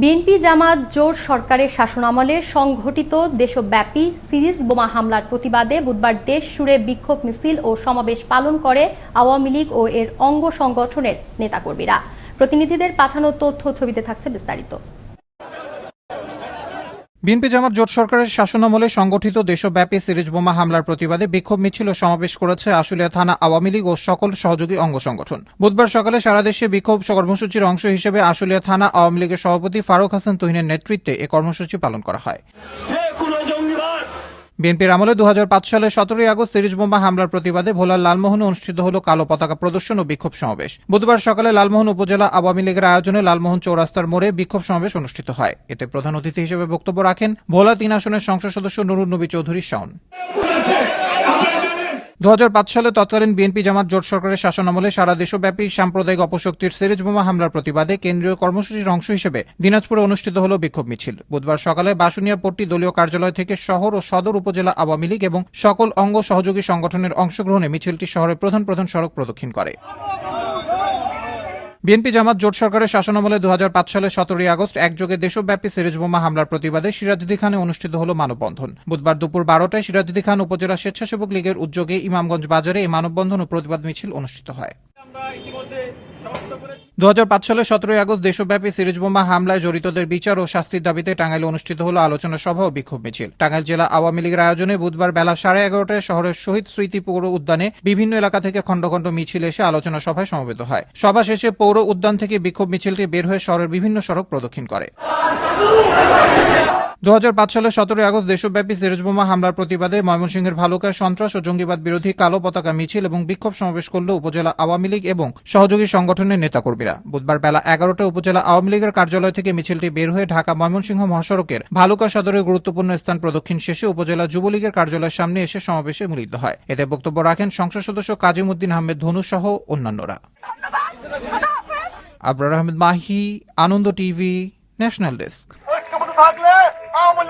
BNP জামাত জোর সরকারের শাসনামলে সংঘটিত দেশব্যাপী সিরিজ বোমা হামলার প্রতিবাদে বুধবার দেশ সুরে বিক্ষোভ মিছিল ও সমাবেশ পালন করে আওয়ামী লীগ ও এর অঙ্গ সংগঠনের নেতাকর্মীরা। প্রতিনিধিদের পাঠানো তথ্য ছবিতে থাকছে বিস্তারিত। বিএনপি জামাত জোট সরকারের শাসনামলে সংগঠিত দেশব্যাপী সিরিজ বোমা হামলার প্রতিবাদে বিক্ষোভ মিছিল ও সমাবেশ করেছে আশুলিয়া থানা আওয়ামী লীগ ও সকল সহযোগী অঙ্গ সংগঠন। বুধবার সকালে সারা দেশে বিক্ষোভ কর্মসূচির অংশ হিসেবে আশুলিয়া থানা আওয়ামী লীগের সভাপতি ফারুক হাসান তুহিনের নেতৃত্বে এ কর্মসূচি পালন করা হয়। বিএনপির আমলে দু সালে সতেরোই আগস্ট সিরিজ বোমা হামলার প্রতিবাদে ভোলার লালমোহনে অনুষ্ঠিত হল কালো পতাকা প্রদর্শন ও বিক্ষোভ সমাবেশ। বুধবার সকালে লালমোহন উপজেলা আওয়ামী লীগের আয়োজনে লালমোহন চৌরাস্তার মোড়ে বিক্ষোভ সমাবেশ অনুষ্ঠিত হয়। এতে প্রধান অতিথি হিসেবে বক্তব্য রাখেন ভোলা তিন আসনের সংসদ সদস্য নুরুন নবী চৌধুরী শাওন। দু হাজার পাঁচ সালে তৎকালীন বিএনপি জামাত জোট সরকারের শাসনামলে সারা দেশব্যাপী সাম্প্রদায়িক অপশক্তির সিরিজ বোমা হামলার প্রতিবাদে কেন্দ্রীয় কর্মসূচির অংশ হিসেবে দিনাজপুরে অনুষ্ঠিত হল বিক্ষোভ মিছিল। বুধবার সকালে বাসুনিয়া পট্টি দলীয় কার্যালয় থেকে শহর ও সদর উপজেলা আওয়ামী লীগ এবং সকল অঙ্গ সহযোগী সংগঠনের অংশগ্রহণে মিছিলটি শহরের প্রধান প্রধান সড়ক প্রদক্ষিণ করে। বিএনপি জামাত জোট সরকারের শাসনামলে দু হাজার পাঁচ সালের সতেরোই আগস্ট একযোগে দেশব্যাপী সিরিজ বোমা হামলার প্রতিবাদে সিরাজুদ্দি খানে অনুষ্ঠিত হল মানববন্ধন। বুধবার দুপুর বারোটায় সিরাজুদ্দি খান উপজেলা স্বেচ্ছাসেবক লীগের উদ্যোগে ইমামগঞ্জ বাজারে এই মানববন্ধন ও প্রতিবাদ মিছিল অনুষ্ঠিত হয়। দু সালে সতেরোই আগস্ট দেশব্যাপী সিরিজ বোমা হামলায় জড়িতদের বিচার ও শাস্তির দাবিতে টাঙ্গাইলে অনুষ্ঠিত হল আলোচনা সভা ও বিক্ষোভ মিছিল। টাঙ্গাইল জেলা আওয়ামী লীগের আয়োজনে বুধবার বেলা সাড়ে এগারোটায় শহরের শহীদ স্মৃতি পৌর উদ্যানে বিভিন্ন এলাকা থেকে খণ্ড খণ্ড মিছিল এসে আলোচনা সভায় সমবেত হয়। সভা শেষে পৌর উদ্যান থেকে বিক্ষোভ মিছিলটি বের হয়ে শহরের বিভিন্ন সড়ক প্রদক্ষিণ করে। দু সালে সতেরোই আগস্ট দেশব্যাপী সিরিজ বোমা হামলার প্রতিবাদে ময়মনসিংহের ভালুকায় সন্ত্রাস ও জঙ্গিবাদ বিরোধী কালো পতাকা মিছিল এবং বিক্ষোভ সমাবেশ করল উপজেলা আওয়ামী লীগ এবং সহযোগী সংগঠনের নেতাকর্মীরা। বুধবার বেলা এগারোটায় উপজেলা আওয়ামী লীগের কার্যালয় থেকে মিছিলটি বের হয়ে ঢাকা ময়মনসিংহ মহাসড়কের ভালুকা সদরের গুরুত্বপূর্ণ স্থান প্রদক্ষিণ শেষে উপজেলা যুবলীগের কার্যালয়ের সামনে এসে সমাবেশে মিলিত হয়। এতে বক্তব্য রাখেন সংসদ সদস্য কাজিমুদ্দিন আহমেদ ধনু সহ অন্যান্যরা। Abrar Ahmed Mahi Ananda TV national desk. থাকলে আওয়ামী লীগকে